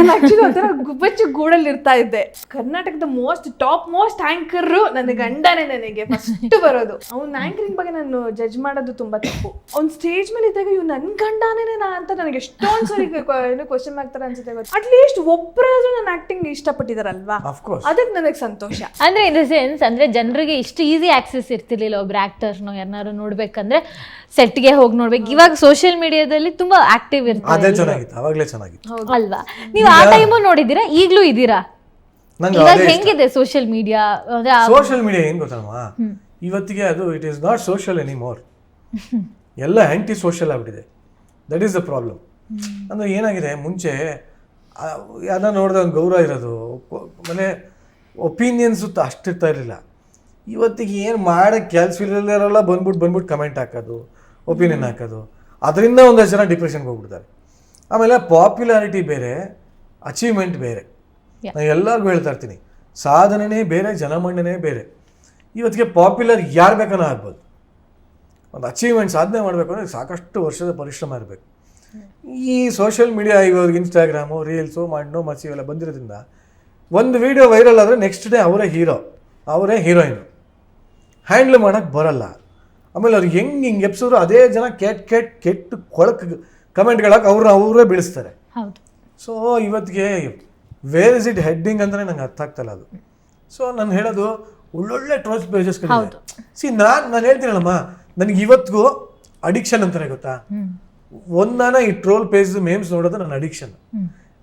ನಾನು ಆಕ್ಚುಲಿ ಒಂಥರ ಗುಬ್ಬಚ್ಚು ಗೂಡಲ್ಲಿ ಇರ್ತಾ ಇದ್ದೆ. ಕರ್ನಾಟಕದ ಮೋಸ್ಟ್ ಟಾಪ್ ಮೋಸ್ಟ್ ಆಂಕರ್ ನನ್ನ ಗಂಡನೇ ನನಗೆ ಫಸ್ಟ್ ಬರೋದು. ಅವ್ನ ಆಂಕರಿಂಗ್ ಬಗ್ಗೆ ನಾನು ಜಡ್ಜ್ ಮಾಡೋದು ತುಂಬಾ ತಪ್ಪು. ಅವ್ನ ಸ್ಟೇಜ್ ಮೇಲೆ ಇದ್ದಾಗ ಇವ್ ನನ್ ಗಂಡನೇ ನಾ ಅಂತ ನನಗೆ ಎಷ್ಟೊಂದ್ ಸರಿ ಏನು ಕ್ವಶನ್ ಮಾಡ್ತಾರೆ ಅನ್ಸುತ್ತೆ ಗೊತ್ತು? ಅಟ್ಲೀಸ್ಟ್ ಒಬ್ಬರಾದ್ರೂ ನನ್ನ ಆಕ್ಟಿಂಗ್ ಇಷ್ಟಪಟ್ಟಿದಾರಲ್ವಾ? ಅದಕ್ಕೆ ನನಗೆ ಸಂತೋಷ. ಅಂದ್ರೆ ಇನ್ ದ ಸೆನ್ಸ್ ಅಂದ್ರೆ ಜನರಿಗೆ ಇಷ್ಟು ಈಸಿ ಆಕ್ಸೆಸ್ ಇರ್ತಿರ್ಲಿಲ್ಲ ಒಬ್ರು ಆಕ್ಟರ್ನು ಯಾರನ್ನಾರು ನೋಡ್ಬೇಕಂದ್ರೆ ಸೆಟ್ಗೆ ಹೋಗಿ ನೋಡ್ಬೇಕು. ಇವಾಗ ಸೋಷಿಯಲ್ ಮೀಡಿಯಾದಲ್ಲಿ ತುಂಬಾ ಆಕ್ಟಿವ್ ಅದೇ ಇರ್ತಾರೆ ಚೆನ್ನಾಗಿತ್ತು ಅವಾಗಲೇ ಚೆನ್ನಾಗಿತ್ತು. ಅಲ್ವಾ? ನೀವು ಆ ಟೈಮು ನೋಡಿದ್ದೀರಾ? ಈಗ್ಲೂ ಇದ್ದೀರಾ? ನಂಗೆ ಇವಾಗ ಅದೇ ಹೆಂಗಿದೆ ಸೋಷಿಯಲ್ ಮೀಡಿಯಾ ಅಂದ್ರೆ ಆ- ಸೋಷಿಯಲ್ ಮೀಡಿಯಾ ಏನು ಗೊತ್ತಲ್ವ? ಇವತ್ತಿಗೆ ಅದು it is not social anymore ಎಲ್ಲ ಆ್ಯಂಟಿ ಸೋಷಿಯಲ್ ಆಗ್ಬಿಟ್ಟಿದೆ. ದಟ್ ಈಸ್ ದ ಪ್ರಾಬ್ಲಮ್ ಅಂದ್ರೆ ಏನಾಗಿದೆ ಮುಂಚೆ ಯಾವ್ದನ್ನ ನೋಡಿದ್ರೆ ಒಂದು ಗೌರವ ಇರೋದು ಮನೆ ಒಪಿನಿಯನ್ಸ್ ಒಪಿನಿಯನ್ಸು ಅಷ್ಟಿರ್ತಾ ಇರಲಿಲ್ಲ. ಇವತ್ತಿಗೆ ಏನು ಮಾಡೋ ಕೆಲಸ ಇರಲ್ಲ ಬಂದ್ಬಿಟ್ಟು ಬಂದ್ಬಿಟ್ಟು ಕಮೆಂಟ್ ಹಾಕೋದು. ಒಪಿನಿಯನ್ ಹಾಕೋದು. ಅದರಿಂದ ಒಂದಷ್ಟು ಜನ ಡಿಪ್ರೆಷನ್ಗೆ ಹೋಗ್ಬಿಡ್ತಾರೆ. ಆಮೇಲೆ ಪಾಪ್ಯುಲಾರಿಟಿ ಬೇರೆ ಅಚೀವ್ಮೆಂಟ್ ಬೇರೆ. ನಾನು ಎಲ್ಲರಿಗೂ ಹೇಳ್ತಾ ಇರ್ತೀನಿ. ಸಾಧನೆನೇ ಬೇರೆ ಜನಮಂಡನೆ ಬೇರೆ. ಇವತ್ತಿಗೆ ಪಾಪ್ಯುಲರ್ ಯಾರು ಬೇಕಾದ್ರೂ ಆಗ್ಬೋದು. ಒಂದು ಅಚೀವ್ಮೆಂಟ್ ಸಾಧನೆ ಮಾಡಬೇಕು ಅಂದರೆ ಸಾಕಷ್ಟು ವರ್ಷದ ಪರಿಶ್ರಮ ಇರಬೇಕು. ಈ ಸೋಷಿಯಲ್ ಮೀಡಿಯಾ ಇವಾಗ ಇನ್ಸ್ಟಾಗ್ರಾಮು ರೀಲ್ಸು ಮಾಡೋ ಮಸಿ ಇವೆಲ್ಲ ಬಂದಿರೋದ್ರಿಂದ ಒಂದು ವಿಡಿಯೋ ವೈರಲ್ ಆದರೆ ನೆಕ್ಸ್ಟ್ ಡೇ ಅವರೇ ಹೀರೋ ಅವರೇ ಹೀರೋಯಿನು ಹ್ಯಾಂಡ್ಲ್ ಮಾಡೋಕ್ಕೆ ಬರಲ್ಲ. ಆಮೇಲೆ ಅವ್ರು ಹೆಂಗೆ ಹಿಂಗೆ ಎಪ್ಸಿದ್ರು ಅದೇ ಜನ ಕೆಟ್ಟ ಕೆಟ್ಟ ಕೆಟ್ಟು ಕೊಳಕ್ ಕಮೆಂಟ್ಗಳಾಗಿ ಅವ್ರನ್ನ ಅವರೇ ಬೀಳಿಸ್ತಾರೆ. ಸೊ ಇವತ್ತಿಗೆ ವೇರ್ ಇಸ್ ಇಟ್ ಹೆಡ್ಡಿಂಗ್ ಅಂದರೆ ನಂಗೆ ಅರ್ಥ ಆಗ್ತಲ್ಲ ಅದು. ಸೊ ನಾನು ಹೇಳೋದು ಒಳ್ಳೊಳ್ಳೆ ಟ್ರೋಲ್ಸ್ ಪೇಜಸ್ ಸಿ ನಾನು ನಾನು ಹೇಳ್ತೀನಲ್ಲಮ್ಮ ನನಗೆ ಇವತ್ತಿಗೂ ಅಡಿಕ್ಷನ್ ಅಂತಾನೆ ಗೊತ್ತಾ? ಒಂದಾನ ಈ ಟ್ರೋಲ್ ಪೇಜ್ ಮೇಮ್ಸ್ ನೋಡೋದು ನನ್ನ ಅಡಿಕ್ಷನ್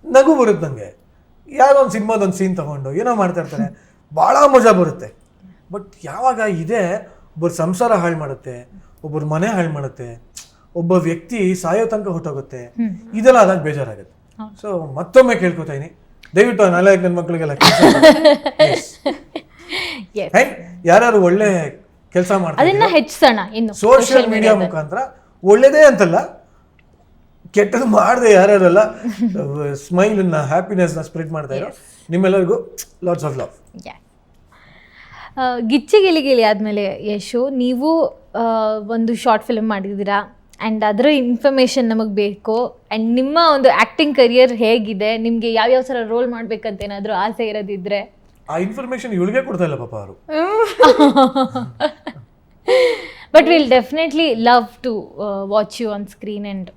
ನಗು ಬರುತ್ತೆ ನನಗೆ ಯಾವುದೋ ಒಂದು ಸಿನಿಮಾದೊಂದು ಸೀನ್ ತಗೊಂಡು ಏನೋ ಮಾಡ್ತಾ ಇರ್ತಾರೆ. ಭಾಳ ಮಜಾ ಬರುತ್ತೆ. ಬಟ್ ಯಾವಾಗ ಇದೆ ಒಬ್ಬರು ಸಂಸಾರ ಹಾಳು ಮಾಡುತ್ತೆ ಒಬ್ಬರು ಮನೆ ಹಾಳು ಮಾಡುತ್ತೆ ಒಬ್ಬ ವ್ಯಕ್ತಿ ಸಾಯೋ ತನಕ ಹೊಟ್ಟೋಗುತ್ತೆ ಇದೆಲ್ಲ ಆದಾಗ ಬೇಜಾರಾಗುತ್ತೆ. ಸೊ ಮತ್ತೊಮ್ಮೆ ಕೇಳ್ಕೊತಾ ಇದೀನಿ. ದಯವಿಟ್ಟು ನಾಲ್ಕು ನನ್ನ ಮಕ್ಕಳಿಗೆಲ್ಲ. ಯಾರು ಒಳ್ಳೆ ಕೆಲಸ ಮಾಡ್ತಾರೆ ಹೆಚ್ಚಿಸೋಣ ಸೋಷಿಯಲ್ ಮೀಡಿಯಾ ಮುಖಾಂತರ ಒಳ್ಳೇದೇ ಅಂತಲ್ಲ ಕೆಟ್ಟದ್ದು ಮಾಡದೆ ಯಾರ್ಯಾರಲ್ಲ ಸ್ಮೈಲ್ ಹ್ಯಾಪಿನೆಸ್ನ ಹ್ಯಾಪಿನೆಸ್ನ ಸ್ಪ್ರೆಡ್ ಮಾಡ್ತಾ ಇರೋ ನಿಮ್ಮೆಲ್ಲರಿಗೂ lots of love Gicchi Gili Gili ಆದಮೇಲೆ ಯಶು ನೀವು ಒಂದು ಶಾರ್ಟ್ ಫಿಲ್ಮ್ ಮಾಡಿದ್ದೀರಾ? ಆ್ಯಂಡ್ ಅದರ ಇನ್ಫಾರ್ಮೇಷನ್ ನಮಗೆ ಬೇಕು. ಆ್ಯಂಡ್ ನಿಮ್ಮ ಒಂದು ಆ್ಯಕ್ಟಿಂಗ್ ಕರಿಯರ್ ಹೇಗಿದೆ? ನಿಮಗೆ ಯಾವ್ಯಾವ ಥರ ರೋಲ್ ಮಾಡಬೇಕಂತ ಏನಾದರೂ ಆಸೆ ಇರೋದಿದ್ರೆ? ಆ ಇನ್ಫಾರ್ಮೇಶನ್ ಇವಳಿಗೆ ಕೊಡ್ತಾ ಇಲ್ಲ ಪಾಪ ಅವರು. But will definitely love to watch you on screen and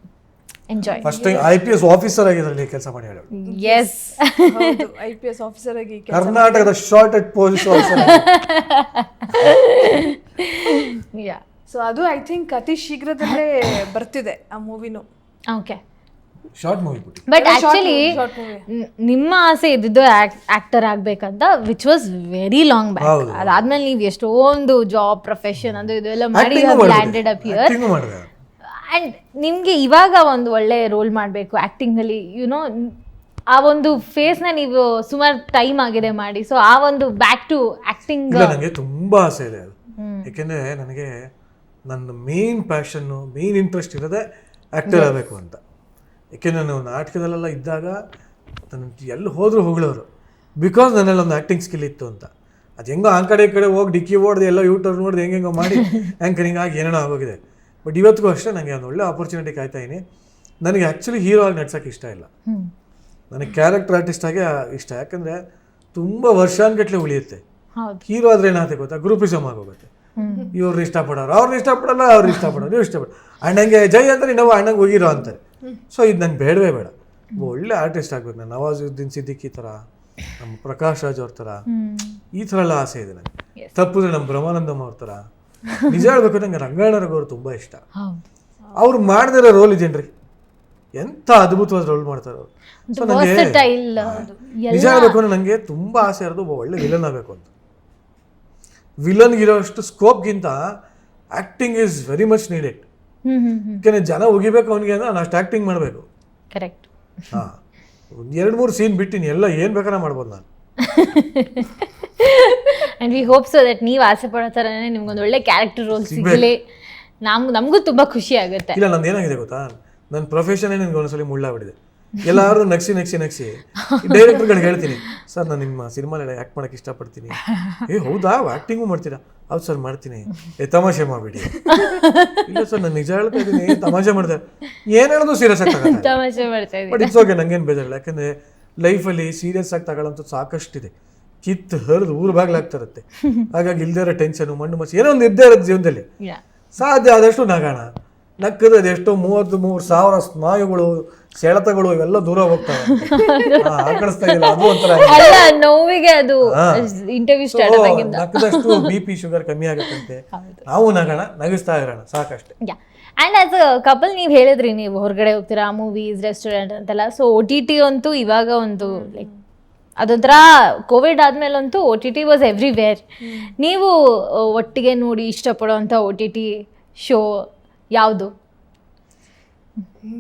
enjoy first time I P S officer ಆಗಿದ್ರಲ್ಲಿ ಕೆಲಸ ಮಾಡಿ ಹೇಳೋಳು ಎಸ್ ಹೌದು ಐ ಪಿ ಎಸ್ ಆಫೀಸರ್ ಆಗಿ ಕೆಲ್ಸ ಕರ್ನಾಟಕದ short at police officer yeah so ಅದು ಐ ಥಿಂಕ್ ಅತಿ ಶೀಘ್ರದಲ್ಲೇ ಬರ್ತಿದೆ ಆ ಮೂವಿನು. Okay short movie but actually. ನಿಮ್ಮ ಆಸೆ ಇದ್ದಿದ್ದು ಆಕ್ಟರ್ ಆಗ್ಬೇಕಂತ which was very long back. ಅದಾದ್ಮೇಲೆ ನೀವು ಎಷ್ಟೊಂದು ಜಾಬ್ ಪ್ರೊಫೆಷನ್ ಅಂದ್ರೆ ಇದೆಲ್ಲ ಎಲ್ಲ ಮಾಡಿ ಲ್ಯಾಂಡೆಡ್ ಅಪ್ ಹಿಯರ್ ಆಕ್ಟಿಂಗ್ ನಿಮಗೆ ಇವಾಗ ಒಂದು ಒಳ್ಳೆ ರೋಲ್ ಮಾಡಬೇಕು ಆ್ಯಕ್ಟಿಂಗಲ್ಲಿ ಯುನೋ ಆ ಒಂದು ಫೇಸ್ನ ನೀವು ಸುಮಾರು ಟೈಮ್ ಆಗಿದೆ ಮಾಡಿ. ಸೊ ಆ ಒಂದು ಬ್ಯಾಕ್ ಟು ಆ್ಯಕ್ಟಿಂಗ್ ಇಲ್ಲ ನನಗೆ ತುಂಬ ಆಸೆ ಇದೆ ಅದು. ಯಾಕೆಂದರೆ ನನಗೆ ನನ್ನ ಮೇನ್ ಪ್ಯಾಷನ್ನು ಮೇನ್ ಇಂಟ್ರೆಸ್ಟ್ ಇರೋದೇ ಆ್ಯಕ್ಟರ್ ಆಗಬೇಕು ಅಂತ. ಯಾಕೆಂದರೆ ನಾನು ನಾಟಕದಲ್ಲೆಲ್ಲ ಇದ್ದಾಗ ನನ್ನ ಎಲ್ಲಿ ಹೋದರೂ ಹೊಗಳೋರು. ಬಿಕಾಸ್ ನನ್ನಲ್ಲಿ ಒಂದು ಆ್ಯಕ್ಟಿಂಗ್ ಸ್ಕಿಲ್ ಇತ್ತು ಅಂತ. ಅದು ಹೆಂಗೋ ಆ ಕಡೆ ಈ ಕಡೆ ಹೋಗಿ ಡಿಕ್ಕಿ ಓಡ್ದು ಎಲ್ಲ ಯೂಟರ್ ನೋಡ್ದೆ ಹೆಂಗೆಂಗೋ ಮಾಡಿ ಆ್ಯಂಕರಿಂಗ್ ಆಗಿ ಏನೇನೋ ಆಗೋಗಿದೆ. ಬಟ್ ಇವತ್ತಿಗೂ ಅಷ್ಟೇ ನನಗೆ ಒಂದು ಒಳ್ಳೆ ಆಪರ್ಚುನಿಟಿ ಕಾಯ್ತಾ ಇದೀನಿ. ನನಗೆ ಆ್ಯಕ್ಚುಲಿ ಹೀರೋ ಆಗಿ ನಡ್ಸೋಕ್ಕೆ ಇಷ್ಟ ಇಲ್ಲ. ನನಗೆ ಕ್ಯಾರೆಕ್ಟರ್ ಆರ್ಟಿಸ್ಟ್ ಆಗಿ ಇಷ್ಟ. ಯಾಕಂದರೆ ತುಂಬ ವರ್ಷಾನ್ಗಟ್ಲೆ ಉಳಿಯುತ್ತೆ. ಹೀರೋ ಆದ್ರೆ ಏನಾಗುತ್ತೆ ಗೊತ್ತಾ? ಗ್ರೂಪಿಸಮ್ ಆಗೋಗುತ್ತೆ ಇವ್ರನ್ನ ಇಷ್ಟಪಡೋರು ಅವ್ರನ್ನ ಇಷ್ಟಪಡಲ್ಲ ಅವ್ರನ್ನ ಇಷ್ಟಪಡೋರು ನೀವು ಇಷ್ಟಪಡ ಅಣ್ಣಂಗೆ ಜೈ ಅಂದ್ರೆ ನಾವು ಅಣ್ಣಂಗೆ ಹೋಗಿರೋ ಅಂತಾರೆ. ಸೊ ಇದು ನಂಗೆ ಬೇಡವೇ ಬೇಡ. ಒಳ್ಳೆ ಆರ್ಟಿಸ್ಟ್ ಆಗ್ಬೇಕು ನಾನು. ನವಾಜುದ್ದೀನ್ ಸಿದ್ದಿಕ್ಕಿ ಈ ಥರ ನಮ್ಮ ಪ್ರಕಾಶ್ ರಾಜ್ ಅವ್ರ ಥರ. ಈ ಥರ ಎಲ್ಲ ಆಸೆ ಇದೆ ನನಗೆ ತಪ್ಪಿದ್ರೆ ನಮ್ಮ ಬ್ರಹ್ಮಾನಂದಮ್ ಅವ್ರ ಥರ. ನಿಜ ಹೇಳ್ಬೇಕು ನಂಗೆ ರಂಗಾಯಣರಿಗೆ ಅವರು ತುಂಬ ಇಷ್ಟ. ಅವ್ರು ಮಾಡದಿರೋ ರೋಲ್ ಇದೇನ್ರಿ? ಎಂತ ಅದ್ಭುತವಾದ ರೋಲ್ ಮಾಡ್ತಾರೆ ಅವರು. ಸೊ ನನಗೆ ವರ್ಸಟೈಲ್ ನಿಜ ಹೇಳ್ಬೇಕು ಅಂದ್ರೆ ನನಗೆ ತುಂಬಾ ಆಸೆ ಇರೋದು ಒಬ್ಬ ಒಳ್ಳೆ ವಿಲನ್ ಆಗಬೇಕು ಅಂತ. ವಿಲನ್ ಇರೋಷ್ಟು ಸ್ಕೋಪ್ಗಿಂತ acting is very much needed ಯಾಕೆಂದ್ರೆ ಜನ ಉಗಿಬೇಕು ಅವನಿಗೆ ಅಂದ್ರೆ ನಾನು ಅಷ್ಟು ಆಕ್ಟಿಂಗ್ ಮಾಡಬೇಕು. ಕರೆಕ್ಟ್ ಹಾ. ಒಂದು ಎರಡು ಮೂರು ಸೀನ್ ಬಿಟ್ಟಿನಿ ಎಲ್ಲ ಏನ್ ಬೇಕಾರ ಮಾಡ್ಬೋದು ನಾನು. And we hope so that ನೀವು ಆಸೆ ಪಡೋ ಥರನೇ ನಿಮ್ಗೊಂದು ಒಳ್ಳೆ ಕ್ಯಾರೆಕ್ಟರ್ ರೋಲ್ ಸಿಗಲಿ. ನಮ್ ನಮಗೂ ತುಂಬಾ ಖುಷಿ ಆಗುತ್ತೆ. ಇಲ್ಲ ನಂದು ಏನಾಗಿದೆ ಗೊತ್ತಾ? ನನ್ನ ಪ್ರೊಫೆಷನೇ ನನಗೆ ಒಂದ್ಸಲಿ ಮುಳ್ಳಾಗ್ಬಿಟ್ಟಿದೆ. ಎಲ್ಲಾರು ನಗ್ಸಿ ನಗ್ಸಿ ನಗ್ಸಿ. ಡೈರೆಕ್ಟರ್ಗಳಿಗೆ ಹೇಳ್ತೀನಿ. ಸರ್ ನಾನು ನಿಮ್ಮ ಸಿನಿಮಾಲೆಲ್ಲ ಆ್ಯಕ್ಟ್ ಮಾಡಕ್ಕೆ ಇಷ್ಟಪಡ್ತೀನಿ. ಏ ಹೌದಾ? ಆ್ಯಕ್ಟಿಂಗು ಮಾಡ್ತೀರಾ? ಹೌದು ಸರ್ ಮಾಡ್ತೀನಿ. ಏ ತಮಾಷೆ ಮಾಡಬೇಡಿ. ಇಲ್ಲ ಸರ್ ನಾನು ನಿಜ ಹೇಳ್ತಾ ಇದ್ದೀನಿ. ತಮಾಷೆ ಮಾಡ್ತಾರೆ ಏನು ಹೇಳೋದು ಸೀರಿಯಸ್ ಆಗ್ತದೆ ತಮಾಷೆ ಮಾಡ್ತಾ ಬಟ್ ಇಟ್ಸ್ ಓಕೆ ನಂಗೇನು ಬೇಜಾರಿಲ್ಲ. ಯಾಕಂದ್ರೆ ಲೈಫಲ್ಲಿ ಸೀರಿಯಸ್ ಆಗಿ ತಗೊಳ್ಳೋಂಥದ್ದು ಸಾಕಷ್ಟಿದೆ. ಕಿತ್ತು ಹರಿದು ಊರು ಬಾಗ್ಲಾಗ್ತಾ ಇರುತ್ತೆ. ಹಾಗಾಗಿ ಇಲ್ದೇ ಇರೋ ಟೆನ್ಷನು ಮಣ್ಣು ಮಸಿ ಏನೋ ಒಂದು ಇದ್ದೇ ಇರೋದು ಜೀವನದಲ್ಲಿ. ಸಾಧ್ಯ ಆದಷ್ಟು ನಗೋಣ. ನಕ್ಕದ ಎಷ್ಟೋ ಮೂವತ್ತು ಮೂರು ಸಾವಿರ ಸ್ನಾಯುಗಳು ಸೆಳೆತಗಳು ಇವೆಲ್ಲ ದೂರ ಹೋಗ್ತವೆ. ಅದು ಒಂಥರ ಅಲ್ಲ ನೋವಿಗೆ ಅದು. ಇಂಟರ್ವ್ಯೂ ಸ್ಟಾರ್ಟ್ ನಕ್ಕದಷ್ಟು ಬಿ ಪಿ ಶುಗರ್ ಕಮ್ಮಿ ಆಗುತ್ತಂತೆ. ನಾವು ನಗೋಣ ನಗಿಸ್ತಾ ಇರೋಣ ಸಾಕಷ್ಟೇ. Yeah and as a couple ನೀವು ಹೇಳಿದ್ರಿ ನೀವು ಹೊರಗಡೆ ಹೋಗ್ತೀರಾ ಮೂವೀಸ್ ರೆಸ್ಟೋರೆಂಟ್ ಅಂತೆಲ್ಲ. ಸೊ ಒ ಟಿ ಟಿ ಅಂತೂ ಇವಾಗ ಒಂದು ಲೈಕ್ ಅದೊಂಥರ Covid ಆದ್ಮೇಲಂತೂ O T T was everywhere ನೀವು ಒಟ್ಟಿಗೆ ನೋಡಿ ಇಷ್ಟಪಡೋವಂಥ ಒ ಟಿ ಟಿ ಶೋ ಯಾವುದು?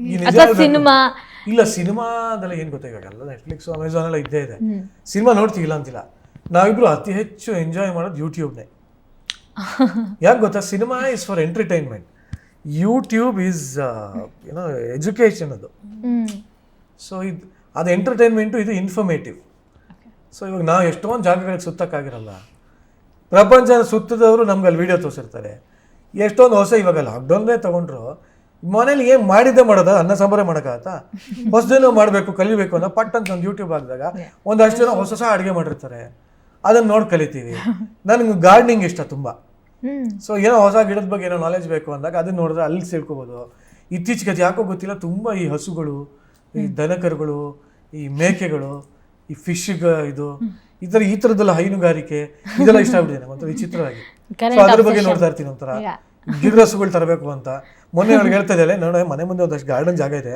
ಈ ನಿಜ ಅಥವಾ ಹೇಳ್ಬೇಕು. ಸಿನಿಮಾ? ಇಲ್ಲ ಸಿನಿಮಾದಲ್ಲಿ ಏನು ಗೊತ್ತಾ ಇವಾಗ? ಎಲ್ಲ ನೆಟ್ಫ್ಲಿಕ್ಸ್ ಅಮೆಝಾನ್ ಎಲ್ಲ ಇದ್ದೇ ಇದೆ. ಸಿನಿಮಾ ನೋಡ್ತೀವಿಲ್ಲ ಅಂತಿಲ್ಲ. ನಾವಿಬ್ರು ಅತಿ ಹೆಚ್ಚು ಎಂಜಾಯ್ ಮಾಡೋದು ಯೂಟ್ಯೂಬ್ನೇ ಯಾಕೆ ಗೊತ್ತಾ? Cinema is for entertainment YouTube is ಏನೋ ಎಜುಕೇಷನ್ ಅದು. ಹ್ಮ್. ಸೊ ಇದು ಅದು ಎಂಟರ್ಟೈನ್ಮೆಂಟು ಇದು ಇನ್ಫಾರ್ಮೇಟಿವ್ ಸೊ ಇವಾಗ ನಾವು ಎಷ್ಟೊಂದು ಜಾಗಗಳಿಗೆ ಸುತ್ತಕ್ಕಾಗಿರಲ್ಲ. ಪ್ರಪಂಚ ಸುತ್ತದವರು ನಮ್ಗೆ ಅಲ್ಲಿ ವಿಡಿಯೋ ತೋರಿಸಿರ್ತಾರೆ. ಎಷ್ಟೊಂದು ಹೊಸ ಇವಾಗ ಲಾಕ್ಡೌನ್ನೇ ತಗೊಂಡ್ರು ಮನೇಲಿ ಏನು ಮಾಡಿದ್ದೆ ಮಾಡೋದ? ಅನ್ನ ಸಾಂಬಾರೇ ಮಾಡೋಕ್ಕಾಗತ್ತಾ? ಹೊಸದೇನೋ ಮಾಡಬೇಕು ಕಲಿಬೇಕು ಅನ್ನೋ ಪಟ್ ಅಂತ ಒಂದು ಯೂಟ್ಯೂಬ್ ಹಾಕಿದಾಗ ಒಂದಷ್ಟು ಜನ ಹೊಸ ಹೊಸ ಅಡುಗೆ ಮಾಡಿರ್ತಾರೆ. ಅದನ್ನ ನೋಡಿ ಕಲಿತೀವಿ. ನನಗೆ ಗಾರ್ಡ್ನಿಂಗ್ ಇಷ್ಟ ತುಂಬ. ಸೊ ಏನೋ ಹೊಸ ಗಿಡದ ಬಗ್ಗೆ ಏನೋ ನಾಲೆಜ್ ಬೇಕು ಅಂದಾಗ ಅದನ್ನ ನೋಡಿದ್ರೆ ಅಲ್ಲಿ ಸೇರ್ಕೋಬೋದು ಇತ್ತೀಚೆಗೆ ಅದು ಯಾಕೋ ಗೊತ್ತಿಲ್ಲ ತುಂಬ ಈ ಹಸುಗಳು ಈ ದನಕರುಗಳು ಈ ಮೇಕೆಗಳು ಈ ಫಿಶ್ ಇದು ಈ ಥರ ಈ ಥರದ್ದೆಲ್ಲ ಹೈನುಗಾರಿಕೆ ಇದೆಲ್ಲ ಇಷ್ಟ ಆಗ್ಬಿಟ್ಟಿದೆ ನಂಗೆ ಒಂಥರ ವಿಚಿತ್ರವಾಗಿ. ಸೊ ಅದ್ರ ಬಗ್ಗೆ ನೋಡ್ತಾ ಇರ್ತೀನಿ ಒಂಥರ. ಗಿಡ ಹಸುಗಳು ತರಬೇಕು ಅಂತ. ಮೊನ್ನೆ ಅವ್ರಿಗೆ ಹೇಳ್ತಾ ಇದ್ದಾಳೆ ನೋಡ ಮನೆ ಮುಂದೆ ಒಂದಷ್ಟು ಗಾರ್ಡನ್ ಜಾಗ ಇದೆ.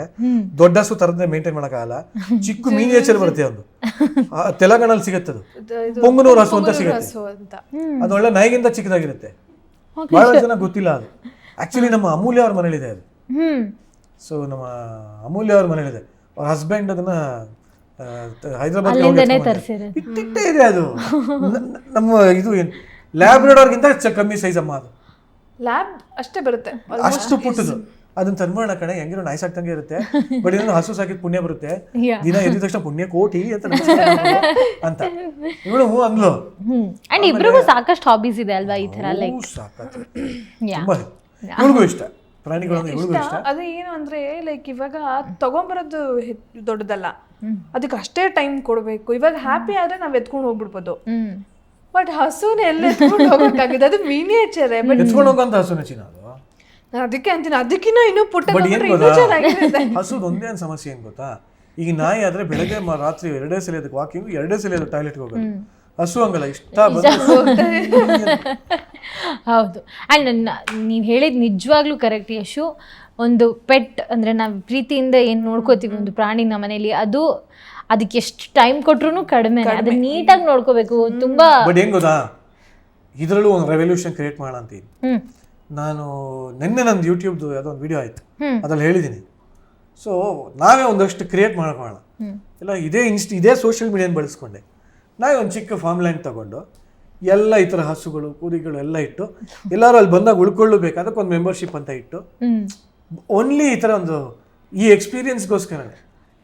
ದೊಡ್ಡ ಹಸು ತರದೇ ಮೇಂಟೈನ್ ಮಾಡೋಕ್ಕಾಗಲ್ಲ. ಚಿಕ್ಕ ಮೀನಿಯೇಚರ್ ಬರುತ್ತೆ ಒಂದು. ತೆಲಂಗಾಣಲ್ಲಿ ಸಿಗುತ್ತೆ ಅದು. ಪೊಂಗನೂರ್ ಹಸು ಅಂತ ಸಿಗುತ್ತೆ. ಹಸು ಅಂತ. ಅದು ಒಳ್ಳೆ ನಾಯಿಗಿಂತ ಚಿಕ್ಕದಾಗಿರುತ್ತೆ. ಬಹಳ ಜನ ಗೊತ್ತಿಲ್ಲ ಅದು. ಆಕ್ಚುಲಿ ನಮ್ಮ ಅಮೂಲ್ಯ ಅವ್ರ ಮನೇಲಿದೆ ಅದು. ಸೊ ನಮ್ಮ ಅಮೂಲ್ಯ ಅವ್ರ ಮನೇಲಿದೆ. ಅವ್ರ ಹಸ್ಬೆಂಡ್ ಅದನ್ನ ಹೈದರಾಬಾದ್. ಇಟ್ಟಿಟ್ಟೇ ಇದೆ ಅದು. ನಮ್ಮ ಇದು ಏನು ಲ್ಯಾಬ್ರಡೋರ್ಗಿಂತ ಕಮ್ಮಿ ಸೈಜ್ ಅಮ್ಮ ಅದು. ಲ್ಯಾಬ್ ಅಷ್ಟೇ ಬರುತ್ತೆ. ಅಷ್ಟು ಪುಟ್ಟದು. ಅದನ್ನ ತಂದ್ಬಿಡೋಣ ಕಣೆ ಹೆಂಗಿರೋ ನಾಯಿ ಸಾಕ್ತಂಗೆ ಇರುತ್ತೆ. ಬಟ್ ಇದನ್ನು ಹಸು ಸಾಕಿದ ಪುಣ್ಯ ಬರುತ್ತೆ. ದಿನ ಎದ್ದ ತಕ್ಷಣ ಪುಣ್ಯ ಕೋಟಿ ಅಂತ ಅಂತ. ಇವಳು ಹೂ ಅಂದ್ಲು ಹ್ಮ್. ಅಂಡ್ ಇಬ್ರಿಗೂ ಸಾಕಷ್ಟು ಹಾಬೀಸ್ ಇದೆ ಅಲ್ವಾ ಈ ತರ ಲೈಕ್ ಸಾಕತ್ತು ಯಾ ತುಂಬಾ ಇವಳಿಗೂ ಇಷ್ಟ. ಇವಳಿಗೂ ಅದು ಏನು ಅಂದ್ರೆ ಲೈಕ್ ಇವಾಗ ತಗೊಂಬರೋದು ದೊಡ್ಡದಲ್ಲ. ಅದಕ್ಕೆ ಅಷ್ಟೇ ಟೈಮ್ ಕೊಡಬೇಕು. ಇವಾಗ ಹ್ಯಾಪಿ ಆದ್ರೆ ನಾವ್ ಎತ್ಕೊಂಡು ಹೋಗ್ಬಿಡ್ಬೋದು. ಹ್ಮ್. ಬಟ್ ಹಸುನ ಎಲ್ಲ ಎತ್ಕೊಂಡು ಹೋಗ್ಬೇಕಾಗಿದೆ ಅದು ಮಿನಿಯೇಚರ್ ಬಟ್ ಎತ್ಕೊಂಡು ಹೋಗಂತ ಹಸುನ ಚಿನ್ನ ಅದು? ಅದಕ್ಕೆ ಅಂತೀನಿ. ಅದಕ್ಕಿನ್ನ ಇನ್ನೂ ಪುಟ್ಟ ಬಟ್ ಏನ್ ಗೊತ್ತಾ? ಚೆನ್ನಾಗಿರುತ್ತೆ. ಹಸುದ್ ಒಂದೇ ಒಂದು ಸಮಸ್ಯೆ ಏನ್ ಗೊತ್ತಾ? ಈಗ ನಾಯಿ ಆದ್ರೆ ಬೆಳಗ್ಗೆ ಮ- ರಾತ್ರಿ ಎರಡೇ ಸಲ ಅದಕ್ಕೆ ವಾಕಿಂಗ್ ಎರಡೇ ಸಲ ಅದು ಟಾಯ್ಲೆಟ್ಗೆ ಹೋಗೋದು. ಹಸು ಹಂಗಲ್ಲ ಇಷ್ಟ ಬಂದು ಹೌದು. ಆ್ಯಂಡ್ ನೀವು ಹೇಳಿದ ನಿಜವಾಗ್ಲೂ ಕರೆಕ್ಟ್ ಯಶು. ಒಂದು ಪೆಟ್ ಅಂದರೆ ನಾವು ಪ್ರೀತಿಯಿಂದ ಏನು ನೋಡ್ಕೋತೀವಿ ಒಂದು ಪ್ರಾಣಿ ನಮ್ಮ ಮನೇಲಿ ಅದು ಅದಕ್ಕೆ ಎಷ್ಟು ಟೈಮ್ ಕೊಟ್ರು ಕಡಿಮೆ. ಅದನ್ನ ನೀಟಾಗಿ ನೋಡ್ಕೋಬೇಕು. ತುಂಬಾ ಬಟ್ ಏನ್ ಗೊತ್ತಾ? ಇದರಲ್ಲೂ ಒಂದು ರೆವಲ್ಯೂಷನ್ ಕ್ರಿಯೇಟ್ ಮಾಡೋಣ ಅಂತೀನಿ ನಾನು ನಿನ್ನೆ ನಂದು ಯೂಟ್ಯೂಬ್ದು ಯಾವುದೋ ಒಂದು ವಿಡಿಯೋ ಆಯ್ತು. ಅದ್ರಲ್ಲಿ ಹೇಳಿದ್ದೀನಿ ಸೊ ನಾವೇ ಒಂದಷ್ಟು ಕ್ರಿಯೇಟ್ ಮಾಡ್ಕೊಳ್ಳೋಣ ಹ್ಮ್. ಇಲ್ಲ ಇದೇ ಇನ್ಸ್ಟ್ ಇದೇ ಸೋಷಿಯಲ್ ಮೀಡಿಯಾನ ಬಳಸ್ಕೊಂಡೆ. ನಾವೇ ಒಂದು ಚಿಕ್ಕ ಫಾರ್ಮ್ ಲೈನ್ ತಗೊಂಡು ಎಲ್ಲ ಈ ಥರ ಹಸುಗಳು ಕುರಿಗಳು ಎಲ್ಲ ಇಟ್ಟು ಎಲ್ಲರೂ ಅಲ್ಲಿ ಬಂದಾಗ ಉಳ್ಕೊಳ್ಳಬೇಕು. ಅದಕ್ಕೆ ಒಂದು ಮೆಂಬರ್ಶಿಪ್ ಅಂತ ಇಟ್ಟು ಓನ್ಲಿ ಈ ಥರ ಒಂದು ಈ ಎಕ್ಸ್ಪೀರಿಯನ್ಸ್ಗೋಸ್ಕರನೇ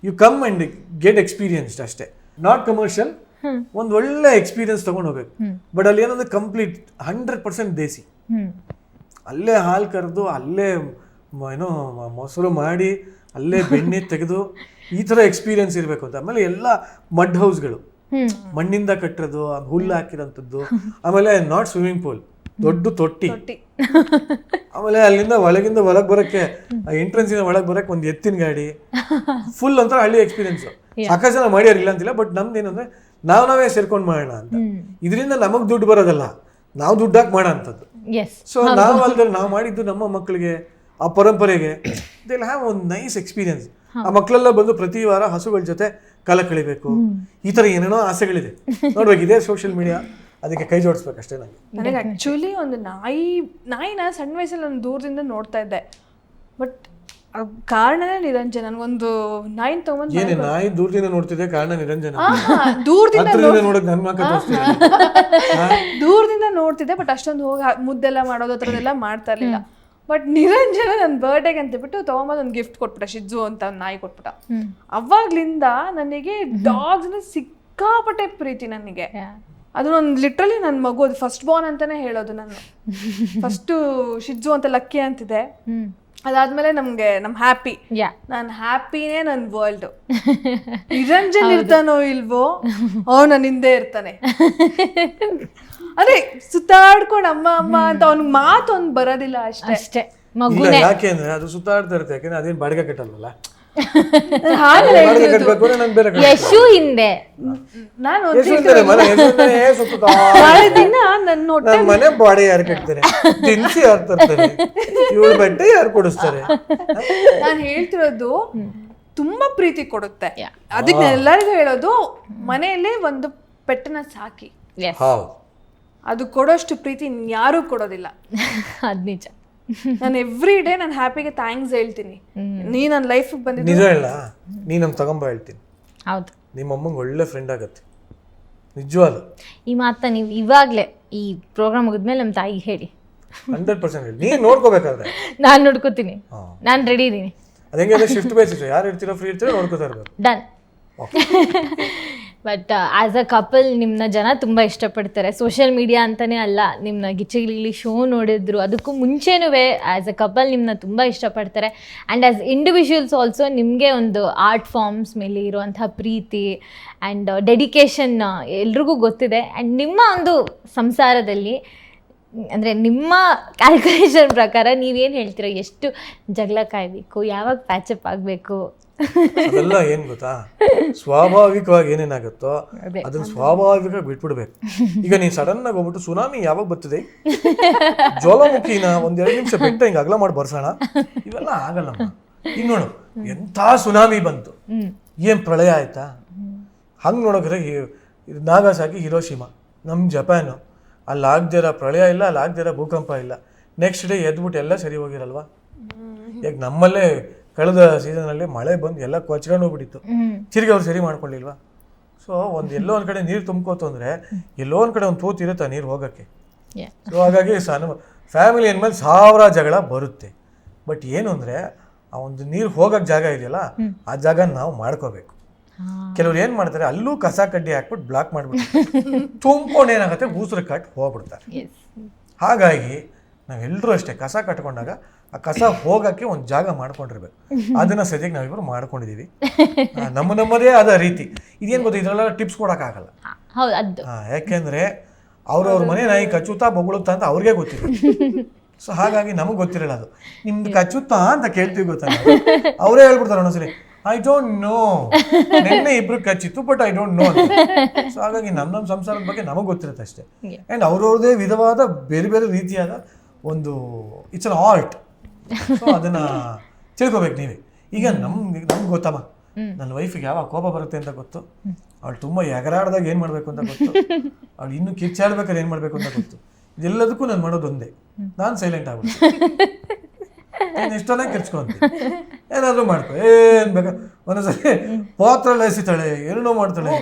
you come and get experienced ಅಷ್ಟೇ. ನಾಟ್ ಕಮರ್ಷಿಯಲ್ ಒಂದು ಒಳ್ಳೆ ಎಕ್ಸ್ಪೀರಿಯನ್ಸ್ ತೊಗೊಂಡು ಹೋಗ್ಬೇಕು. ಬಟ್ ಅಲ್ಲಿ ಏನಂದ್ರೆ ಕಂಪ್ಲೀಟ್ ಹಂಡ್ರೆಡ್ ಪರ್ಸೆಂಟ್ ದೇಸಿ. ಅಲ್ಲೇ ಹಾಲು ಕರೆದು ಅಲ್ಲೇ ಏನೋ ಮೊಸರು ಮಾಡಿ ಅಲ್ಲೇ ಬೆಣ್ಣೆ ತೆಗೆದು ಈ ಥರ ಎಕ್ಸ್ಪೀರಿಯನ್ಸ್ ಇರಬೇಕು ಅಂತ. ಆಮೇಲೆ ಎಲ್ಲ ಮಡ್ ಹೌಸ್ಗಳು ಮಣ್ಣಿಂದ ಕಟ್ಟಿರೋದು ಹುಲ್ಲು ಹಾಕಿರೋಂಥದ್ದು ಆಮೇಲೆ ನಾಟ್ ಸ್ವಿಮ್ಮಿಂಗ್ ಪೂಲ್ ದೊಡ್ಡ ತೊಟ್ಟಿ. ಆಮೇಲೆ ಅಲ್ಲಿಂದ ಒಳಗಿಂದ ಒಳಗೆ ಬರೋಕ್ಕೆ ಎಂಟ್ರೆನ್ಸ್ ಇಂದ ಒಳಗೆ ಬರೋಕ್ಕೆ ಒಂದು ಎತ್ತಿನ ಗಾಡಿ. ಫುಲ್ ಒಂಥರ ಹಳ್ಳಿ ಎಕ್ಸ್ಪೀರಿಯನ್ಸ್ ಸಾಕಷ್ಟು ಜನ ಮಾಡ್ಯಾರ ಇಲ್ಲ ಅಂತಿಲ್ಲ ಬಟ್ ನಮ್ದು ಏನಂದ್ರೆ ನಾವು ನಾವೇ ಸೇರ್ಕೊಂಡು ಮಾಡೋಣ ಅಂತ. ಇದರಿಂದ ನಮಗೆ ದುಡ್ಡು ಬರೋದಲ್ಲ ನಾವು ದುಡ್ಡು ಹಾಕಿ ಮಾಡೋ ಅಂಥದ್ದು ಎಸ್ ಸೊ ನಾವು ಅಲ್ದ್ರೆ ನಾವು ಮಾಡಿದ್ದು ನಮ್ಮ ಮಕ್ಕಳಿಗೆ ಆ ಪರಂಪರೆಗೆ ಇದೆಲ್ಲ ಹ್ಯಾವ್ ಒಂದು ನೈಸ್ ಎಕ್ಸ್ಪೀರಿಯನ್ಸ್ ಆ ಮಕ್ಕಳೆಲ್ಲ ಬಂದು ಪ್ರತಿ ವಾರ ಹಸುಗಳ ಜೊತೆ ಕಾಲ ಕಳಿಬೇಕು. ಈ ಥರ ಏನೇನೋ ಆಸೆಗಳಿದೆ. ನೋಡ್ಬೇಕು ಇದೇ ಸೋಷಿಯಲ್ ಮೀಡಿಯಾ ಅದಕ್ಕೆ ಕೈ ಜೋಡಿಸ್ಬೇಕಷ್ಟೇ ನನಗೆ ನನಗೆ ಆಕ್ಚುಲಿ ಒಂದು ನಾಯಿ ನಾಯಿನ ಸಣ್ಣ ವಯಸ್ಸಲ್ಲಿ ನಾನು ದೂರದಿಂದ ನೋಡ್ತಾ ಇದ್ದೆ. ಬಟ್ ಕಾರಣನೇ ನಿರಂಜನ್ ನನಗೊಂದು ನಾಯಿನ ತಗೊಂಡ್ ಏನೇ ನಾಯಿ ದೂರದಿಂದ ನೋಡ್ತಿದ್ದೆ ಕಾರಣ ನಿರಂಜನ. ದೂರದಿಂದ ಹತ್ರದಿಂದ ನೋಡಕ್ ನನ್ ತೋರಿಸ್ತೀನಿ ದೂರದಿಂದ ನೋಡ್ತಿದ್ದೆ ಬಟ್ ಅಷ್ಟೊಂದು ಹೋಗಿ ಹಾ- ಮುದ್ದೆಲ್ಲ ಮಾಡೋದು ಅದ್ರದೆಲ್ಲ ಮಾಡ್ತಾ ಇರ್ಲಿಲ್ಲ. ಬಟ್ ನಿರಂಜನ ನನ್ನ ಬರ್ಡೇಗೆ ಅಂತ ಬಿಟ್ಟು ತಗೊಂಬಂದ್ ಒಂದು ಗಿಫ್ಟ್ ಕೊಟ್ಬಿಟ್ಟ ಶಿಜ್ಜು ಅಂತ ಒಂದು ನಾಯಿ ಕೊಟ್ಬಿಟ್ಟ. ಅವಾಗ್ಲಿಂದ ನನಗೆ ಡಾಗ್ಸ್ ಅಂದ್ರೆ ಸಿಕ್ಕಾಪಟ್ಟೆ ಪ್ರೀತಿ ನನಗೆ. ಅದು ಒಂದು ಲಿಟ್ರಲಿ ನನ್ನ ಮಗು ಅದು ಫಸ್ಟ್ ಬಾರ್ನ್ ಅಂತಾನೆ ಹೇಳೋದು ನಾನು. ಫಸ್ಟು ಶಿಜ್ಜು ಅಂತ ಲಕ್ಕಿ ಅಂತಿದೆ. ಅದಾದ್ಮೇಲೆ ನಮ್ಗೆ ನಮ್ ಹ್ಯಾಪಿ ಯಾ ನಾನು ಹ್ಯಾಪಿನೇ ನನ್ ವರ್ಲ್ಡ್ ನಿರಂಜನ್ ಇರ್ತಾನೋ ಇಲ್ವೋ ಅವ್ ನನ್ನ ಹಿಂದೆ ಇರ್ತಾನೆ. ಅದೇ ಸುತ್ತಾಡ್ಕೊಂಡು ಅಮ್ಮ ಅಮ್ಮ ಅಂತ ಅವ್ನ್ ಮಾತು ಅವ್ನ್ ಬರೋದಿಲ್ಲ ಅಷ್ಟೇ. ಅಷ್ಟೇ. ಯಾಕೆಂದ್ರೆ ಮಗುನೇ. ಯಾಕೆ ಅಂದ್ರೆ ಅದು ಸುತ್ತಾಡ್ತಾ ಇರುತ್ತೆ ಯಾಕೆಂದ್ರೆ ಅದೇನು ಬಾಡಿಗೆ ಕಟ್ಟಲ್ವಲ್ಲ? ಯಶು ಹಿಂದೆ. ನಾನು ದಿನ ನನ್ನ ಹೊಟ್ಟೆ ಮನೆ ಬಾಡಿ ಯಾರು ಕಟ್ತಾರೆ? ತಿನ್ಸಿ ಯಾರು ತರ್ತಾರೆ? ಇವಳು ಬಟ್ಟೆ ಯಾರು ಕೊಡಿಸ್ತಾರೆ? ನಾನು ಹೇಳ್ತಿರೋದು ತುಂಬಾ ಪ್ರೀತಿ ಕೊಡುತ್ತೆ. ಅದಕ್ಕೆ ಎಲ್ಲರಿಗೂ ಹೇಳೋದು ಮನೆಯಲ್ಲೇ ಒಂದು ಪೆಟ್ಟನ ಸಾಕಿ. ಅದು ಕೊಡೋಷ್ಟು ಪ್ರೀತಿ ಯಾರೂ ಕೊಡೋದಿಲ್ಲ. ಅದ್ ನಿಜ. ನಾನು ಎವ್ರಿ ಡೇ ನಾನು ಹ್ಯಾಪಿಗೆ ಥ್ಯಾಂಕ್ಸ್ ಹೇಳ್ತೀನಿ. ನೀ ನನ್ನ ಲೈಫ್ ಬಂದಿದ್ದು? ನಿಜ ಇಲ್ಲ ನೀ ನಮ್ ತಗೊಂಬ ಹೇಳ್ತೀನಿ. ಹೌದು. ನಿಮ್ಮ ಅಮ್ಮಂಗೆ ಒಳ್ಳೆ ಫ್ರೆಂಡ್ ಆಗತ್ತೆ. ನಿಜವಾದ ಈ ಮಾತ ನೀವು ಇವಾಗಲೇ ಈ ಪ್ರೋಗ್ರಾಮ್ ಮುಗಿದ್ಮೇಲೆ ನಮ್ಮ ತಾಯಿಗೆ ಹೇಳಿ. ಹಂಡ್ರೆಡ್ ಪರ್ಸೆಂಟ್ ಹೇಳಿ. ನೀನು ನೋಡ್ಕೋಬೇಕಾದ್ರೆ. ನಾನು ನೋಡ್ಕೋತೀನಿ. ನಾನು ರೆಡಿ ಇದ್ದೀನಿ ಅದು ಹೆಂಗೆ ಶಿಫ್ಟ್ ಬೇಸಿಸ್ ಯಾರು ಇರ್ತೀರೋ ಫ್ರೀ ಇರ್ತೀರೋ ನೋಡ್ಕೋತಾ ಇರ್ಬೇಕು. Done but as a couple ನಿಮ್ಮನ್ನ ಜನ ತುಂಬ ಇಷ್ಟಪಡ್ತಾರೆ. ಸೋಷಿಯಲ್ ಮೀಡಿಯಾ ಅಂತಲೇ ಅಲ್ಲ ನಿಮ್ಮನ್ನ ಗಿಚ್ಚಿಗಿಲಿ ಶೋ ನೋಡಿದ್ರು. ಅದಕ್ಕೂ ಮುಂಚೆನೂ ಆ್ಯಸ್ ಅ ಕಪಲ್ ನಿಮ್ಮನ್ನ ತುಂಬ ಇಷ್ಟಪಡ್ತಾರೆ. ಆ್ಯಂಡ್ ಆ್ಯಸ್ ಇಂಡಿವಿಜುವಲ್ಸ್ ಆಲ್ಸೋ ನಿಮಗೆ ಒಂದು ಆರ್ಟ್ ಫಾರ್ಮ್ಸ್ ಮೇಲೆ ಇರುವಂಥ ಪ್ರೀತಿ ಆ್ಯಂಡ್ ಡೆಡಿಕೇಶನ್ ಎಲ್ರಿಗೂ ಗೊತ್ತಿದೆ. ಆ್ಯಂಡ್ ನಿಮ್ಮ ಒಂದು ಸಂಸಾರದಲ್ಲಿ ಅಂದರೆ ನಿಮ್ಮ ಕ್ಯಾಲ್ಕುಲೇಷನ್ ಪ್ರಕಾರ ನೀವೇನು ಹೇಳ್ತೀರೋ? ಎಷ್ಟು ಜಗಳ ಕಾಯಬೇಕು? ಯಾವಾಗ ಪ್ಯಾಚಪ್ ಆಗಬೇಕು? ಅದೆಲ್ಲ ಏನು ಗೊತ್ತಾ? ಸ್ವಾಭಾವಿಕವಾಗಿ ಏನೇನಾಗುತ್ತೋ ಅದನ್ನು ಸ್ವಾಭಾವಿಕವಾಗಿ ಬಿಟ್ಬಿಡ್ಬೇಕು. ಈಗ ನೀನು ಸಡನ್ ಆಗಿ ಹೋಗ್ಬಿಟ್ಟು ಸುನಾಮಿ ಯಾವಾಗ ಬರ್ತದೆ? ಜ್ವಾಲಾಮುಖಿನ ಒಂದೆರಡು ಎರಡು ನಿಮಿಷ ಬೆಟ್ಟ ಹಿಂಗೆ ಅಗಲ ಮಾಡಿ ಬರ್ಸೋಣ? ಇವೆಲ್ಲ ಆಗಲ್ಲಮ್ಮ. ಈಗ ನೋಡು ಎಂಥ ಸುನಾಮಿ ಬಂತು. ಏನ್ ಪ್ರಳಯ ಆಯ್ತಾ? ಹಂಗೆ ನೋಡೋಕ್ರೆ ನಾಗಾಸಾಕಿ ಹಿರೋಶಿಮಾ ನಮ್ಮ ಜಪಾನು. ಅಲ್ಲಿ ಆಗ್ದಿರ ಪ್ರಳಯ ಇಲ್ಲ ಅಲ್ಲಿ ಆಗ್ದಿರ ಭೂಕಂಪ ಇಲ್ಲ. ನೆಕ್ಸ್ಟ್ ಡೇ ಎದ್ಬಿಟ್ಟು ಎಲ್ಲ ಸರಿ ಹೋಗಿರಲ್ವಾ? ಈಗ ನಮ್ಮಲ್ಲೇ ಕಳೆದ ಸೀಸನಲ್ಲಿ ಮಳೆ ಬಂದು ಎಲ್ಲ ಕೊಚ್ಕೊಂಡು ಹೋಗ್ಬಿಟ್ಟಿತ್ತು. ತಿರ್ಗಿ ಅವ್ರು ಸರಿ ಮಾಡ್ಕೊಳ್ಳಿಲ್ವಾ? ಸೊ ಒಂದು ಎಲ್ಲೋ ಒಂದು ಕಡೆ ನೀರು ತುಂಬ್ಕೋತು ಅಂದರೆ ಎಲ್ಲೋ ಒಂದು ಕಡೆ ಒಂದು ತೂತು ಇರುತ್ತೆ ನೀರು ಹೋಗೋಕ್ಕೆ. ಸೊ ಹಾಗಾಗಿ ಸಣ್ಣ ಫ್ಯಾಮಿಲಿ ಅಂದಮೇಲೆ ಸಾವಿರ ಜಗಳ ಬರುತ್ತೆ. ಬಟ್ ಏನು ಅಂದರೆ ಆ ಒಂದು ನೀರು ಹೋಗೋಕ್ಕೆ ಜಾಗ ಇದೆಯಲ್ಲ ಆ ಜಾಗ ನಾವು ಮಾಡ್ಕೋಬೇಕು. ಕೆಲವ್ರು ಏನು ಮಾಡ್ತಾರೆ ಅಲ್ಲೂ ಕಸ ಕಡ್ಡಿ ಹಾಕ್ಬಿಟ್ಟು ಬ್ಲಾಕ್ ಮಾಡಿಬಿಡ್ತಾರೆ ತುಂಬ್ಕೊಂಡು ಏನಾಗುತ್ತೆ ಉಸಿರು ಕಟ್ ಹೋಗ್ಬಿಡ್ತಾರೆ. ಹಾಗಾಗಿ ನಾವೆಲ್ಲರೂ ಅಷ್ಟೇ ಕಸ ಕಟ್ಕೊಂಡಾಗ ಆ ಕಸ ಹೋಗಕ್ಕೆ ಒಂದು ಜಾಗ ಮಾಡ್ಕೊಂಡಿರ್ಬೇಕು. ಅದನ್ನ ಸದ್ಯಕ್ಕೆ ನಾವಿಬ್ರು ಮಾಡ್ಕೊಂಡಿದೀವಿ. ನಮ್ಮ ನಮ್ಮದೇ ಆದ ರೀತಿ. ಇದೇನು ಗೊತ್ತಾ ಇದರಲ್ಲ ಟಿಪ್ಸ್ ಕೊಡೋಕ್ಕಾಗಲ್ಲ. ಯಾಕೆಂದ್ರೆ ಅವ್ರವ್ರ ಮನೆ ನಾಯಿ ಕಚ್ಚುತ್ತಾ ಬೊಗಳುತ್ತಾ ಅಂತ ಅವ್ರಿಗೆ ಗೊತ್ತಿಲ್ಲ ಸೊ ಹಾಗಾಗಿ ನಮಗೆ ಗೊತ್ತಿರಲ್ಲ ಅದು. ನಿಮ್ದು ಕಚ್ಚುತ್ತಾ ಅಂತ ಕೇಳ್ತೀವಿ ಗೊತ್ತಾ. ಅವರೇ ಹೇಳ್ಬಿಡ್ತಾರೆ ಒಂದೊಂದ್ಸರಿ ಐ ಡೋಂಟ್ ನೋ ನಿನ್ನೆ ಇಬ್ರು ಕಚ್ಚಿತ್ತು but I don't know so ಹಾಗಾಗಿ ನಮ್ಮ ನಮ್ಮ ಸಂಸಾರದ ಬಗ್ಗೆ ನಮಗೆ ಗೊತ್ತಿರುತ್ತೆ ಅಷ್ಟೇ. ಆ್ಯಂಡ್ ಅವ್ರವ್ರದೇ ವಿಧವಾದ ಬೇರೆ ಬೇರೆ ರೀತಿಯಾದ ಒಂದು ಇಟ್ಸ್ ಅನ್ ಆರ್ಟ್ ಸೊ ಅದನ್ನ ತಿಳ್ಕೊಬೇಕು ನೀವೇ. ಈಗ ನಮ್ಗೆ ನಮ್ಗೆ ಗೊತ್ತಮ್ಮ. ನನ್ನ ವೈಫಿಗೆ ಯಾವಾಗ ಕೋಪ ಬರುತ್ತೆ ಅಂತ ಗೊತ್ತು? ಅವಳು ತುಂಬ ಎಗರಾಡ್ದಾಗ ಏನು ಮಾಡಬೇಕು ಅಂತ ಗೊತ್ತು? ಅವಳು ಇನ್ನೂ ಕಿಚ್ಚಾಡ್ಬೇಕಾದ್ರೆ ಏನು ಮಾಡಬೇಕು ಅಂತ ಗೊತ್ತು? ಇದೆಲ್ಲದಕ್ಕೂ ನಾನು ಮಾಡೋದು ಒಂದೇ. ನಾನು ಸೈಲೆಂಟ್ ಆಗ್ಬಿಡ್ತೀನಿ. ನೀನು ಇಷ್ಟೊಂದೇ ಕಿರ್ಚ್ಕೊಂತ? ಏನಾದರೂ ಮಾಡ್ತಾಳೆ ಏನ್ ಬೇಕಾ? ಒಂದೊಂದ್ಸರಿ ಪಾತ್ರೆಲ್ಲ ಎಸಿತಾಳೆ ಏನೋ ಮಾಡ್ತಾಳೆ.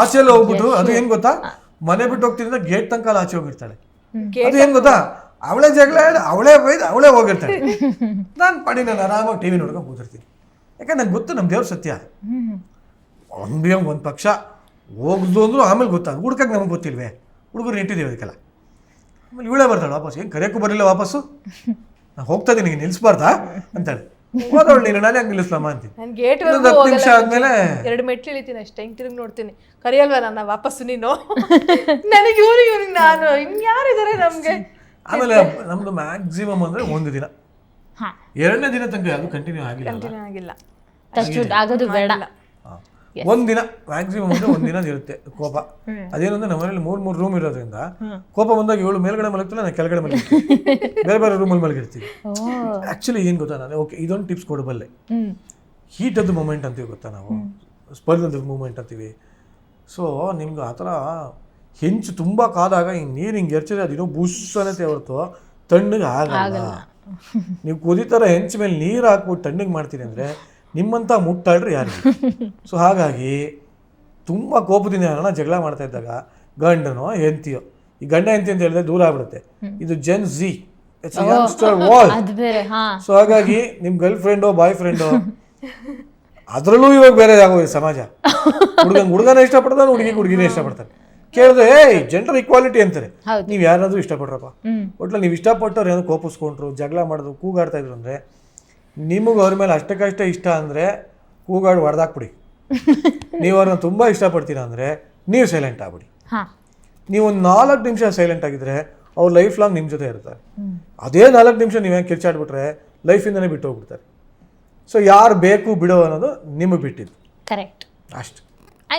ಆಚೆಲ್ಲ ಹೋಗ್ಬಿಟ್ಟು ಅದು ಏನು ಗೊತ್ತಾ? ಮನೆ ಬಿಟ್ಟು ಹೋಗ್ತಿದ್ರೆ ಗೇಟ್ ತನಕ ಆಚೆ ಹೋಗಿರ್ತಾಳೆ. ಅದು ಏನು ಗೊತ್ತಾ? ಅವಳೇ ಜಗಳ ಅವಳೇ ಬೈದು ಅವಳೇ ಹೋಗಿರ್ತಾಳೆ. ನಾನು ಪಡಿ ನಾನು ಆರಾಮಾಗಿ ಟಿವಿ ನೋಡ್ಕೊಂಡು ಕೂತಿರ್ತೀನಿ. ಯಾಕಂದ್ರೆ ನಂಗೆ ಗೊತ್ತು ನಮ್ಮ ದೇವ್ರ ಸತ್ಯ. ಒಂದು ಒಂದು ಪಕ್ಷ ಹೋಗ್ದು ಅಂದ್ರೂ ಆಮೇಲೆ ಗೊತ್ತಾಗ ಹುಡ್ಕಕ್ಕೆ ನಮ್ಗೆ ಗೊತ್ತಿಲ್ವೇ? ಹುಡುಗರು ಇಟ್ಟಿದ್ದೀವಿ ಅದಕ್ಕೆಲ್ಲ. ಆಮೇಲೆ ಇವಳೇ ಬರ್ತಾಳೆ ವಾಪಸ್ ಏನು ಕರೆಯೋಕ್ಕೂ ಬರಲಿಲ್ಲ ವಾಪಸ್ಸು? ನಾನು ಹೋಗ್ತಾ ಇದ್ದೀನಿ ನಿಲ್ಲಿಸ್ಬಾರ್ದಾ ಅಂತಾಳೆ. ಹೋದವಳು ನೀನು ನಾನು ಹಂಗೆ ನಿಲ್ಲಿಸ್ಲಮ್ಮ ಅಂತೀನಿ. ನಾನು ಗೇಟ್ ಇನ್ನೊಂದು ಹತ್ತು ನಿಮಿಷ ಆದ್ಮೇಲೆ ಎರಡು ಮೆಟ್ಲು ಇಳಿತೀನಿ ಅಷ್ಟೇ ಹಿಂಗ್ ತಿರುಗಿ ನೋಡ್ತೀನಿ. ಕರಿಯಲ್ವಾ ನನ್ನ ವಾಪಸ್ಸು ನೀನು? ನನಗೆ ಇವ್ರು ಇವ್ರಿಗೆ ನಾನು. ಇನ್ಯಾರಿದ್ದಾರೆ ನಮಗೆ? ಆಮೇಲೆ ನಮ್ದು ಮ್ಯಾಕ್ಸಿಮಮ್ ಅಂದ್ರೆ ಒಂದು ದಿನ. ಹಾ. ಎರಡನೇ ದಿನ ತನಕ ಅದು ಕಂಟಿನ್ಯೂ ಆಗಿಲ್ಲ ಅಲ್ಲ? ಕಂಟಿನ್ಯೂ ಆಗಿಲ್ಲ. ಟಚ್ ಆಗೋದು ಬೇಡ. ಹಾ. ಒಂದ್ ದಿನ ಮ್ಯಾಕ್ಸಿಮಮ್ ಅಂದ್ರೆ ಒಂದಿನ ದಿನ ಇರುತ್ತೆ ಕೋಪ. ಅದೇನಂದ್ರೆ ನಮ್ಮನೇಲಿ ಮೂರ್ ಮೂರ್ ರೂಮ್ ಇರೋದ್ರಿಂದ ಕೋಪ ಬಂದಾಗ ಇವಳು ಮೇಲ್ಗಡೆ ಮಲಗ್ತಿಲ್ಲ ನಾನು ಕೆಳಗಡೆ ಮಲಗ್ತೀನಿ. ಬೇರೆ ಬೇರೆ ರೂಮಲ್ಲಿ ಮಲಗಿರ್ತೀವಿ ಆಕ್ಚುಲಿ ಏನ್ ಗೊತ್ತಾ ನಾನು? ಓಕೆ ಇದೊಂದು ಟಿಪ್ಸ್ ಕೊಡಬಲ್ಲೆ. ಹೀಟ್ ಅದು ಮೂಮೆಂಟ್ ಅಂತೀವಿ ಗೊತ್ತಾ ನಾವು? ಸ್ಪರ್ಧದ ಮೂಮೆಂಟ್ ಅಂತೀವಿ. ಸೊ ನಿಮ್ಗೆ ಆ ಥರ ಹೆಂಚು ತುಂಬ ಕಾದಾಗ ಹಿಂಗೆ ನೀರು ಹಿಂಗೆ ಎರ್ಚಿದ್ರೆ ಅದಿನ್ನೂ ಬುಸ್ ಅನ್ನತ್ತೆ ಹೊರತು ತಣ್ಣಗೆ ಆಗಲ್ಲ. ನೀವು ಕುದಿತರ ಹೆಂಚು ಮೇಲೆ ನೀರು ಹಾಕ್ಬಿಟ್ಟು ತಣ್ಣಗೆ ಮಾಡ್ತೀನಿ ಅಂದರೆ ನಿಮ್ಮಂಥ ಮುಟ್ಟಾಳ್ರಿ ಯಾರು? ಸೊ ಹಾಗಾಗಿ ತುಂಬ ಕೋಪದಿಂದ ಏನೋ ಜಗಳ ಮಾಡ್ತಾ ಇದ್ದಾಗ ಗಂಡನೋ ಹೆಂತಿಯೋ ಈ ಗಂಡ ಹೆಂಡತಿ ಅಂತ ಹೇಳಿದ್ರೆ ದೂರ ಆಗ್ಬಿಡುತ್ತೆ. ಇದು Gen Z it's youngster so ಹಾಗಾಗಿ ನಿಮ್ಮ ಗರ್ಲ್ ಫ್ರೆಂಡೋ ಬಾಯ್ ಫ್ರೆಂಡೋ ಅದರಲ್ಲೂ ಇವಾಗ ಬೇರೆ ಆಗೋಗಿದೆ ಸಮಾಜ. ಹುಡುಗನ್ ಹುಡುಗನ ಇಷ್ಟಪಡ್ತಾನೆ ಹುಡುಗಿ ಹುಡುಗಿನ ಇಷ್ಟಪಡ್ತಾನೆ. ಕೇಳಿದ್ರೆ ಏಯ್ ಜೆಂಡರ್ ಇಕ್ವಾಲಿಟಿ ಅಂತಾರೆ. ನೀವು ಯಾರಾದ್ರೂ ಇಷ್ಟಪಡ್ರಪ್ಪ. ಒಟ್ಲ ನೀವು ಇಷ್ಟಪಟ್ಟವ್ರು ಏನೋ ಕೋಪಿಸ್ಕೊಂಡ್ರು ಜಗಳ ಮಾಡಿದ್ರು ಕೂಗಾಡ್ತಾ ಇದ್ರು ಅಂದ್ರೆ ನಿಮಗೆ ಅವ್ರ ಮೇಲೆ ಅಷ್ಟಕ್ಕಷ್ಟೇ ಇಷ್ಟ ಅಂದರೆ ಕೂಗಾಡಿ ಹೊಡೆದಾಕ್ಬಿಡಿ ನೀವು ಅವ್ರನ್ನ ತುಂಬ ಇಷ್ಟಪಡ್ತೀರಾ ಅಂದರೆ ನೀವು ಸೈಲೆಂಟ್ ಆಗ್ಬಿಡಿ. ನೀವು ಒಂದು ನಾಲ್ಕು ನಿಮಿಷ ಸೈಲೆಂಟ್ ಆಗಿದ್ರೆ ಅವ್ರು ಲೈಫ್ ಲಾಂಗ್ ನಿಮ್ಮ ಜೊತೆ ಇರ್ತಾರೆ. ಅದೇ ನಾಲ್ಕು ನಿಮಿಷ ನೀವು ಹೆಂಗೆ ಕಿರ್ಚಾಡ್ಬಿಟ್ರೆ ಲೈಫಿಂದನೇ ಬಿಟ್ಟು ಹೋಗ್ಬಿಡ್ತಾರೆ. ಸೊ ಯಾರು ಬೇಕು ಬಿಡೋ ಅನ್ನೋದು ನಿಮಗೆ ಬಿಟ್ಟಿದ್ದು. ಕರೆಕ್ಟ್ ಅಷ್ಟು.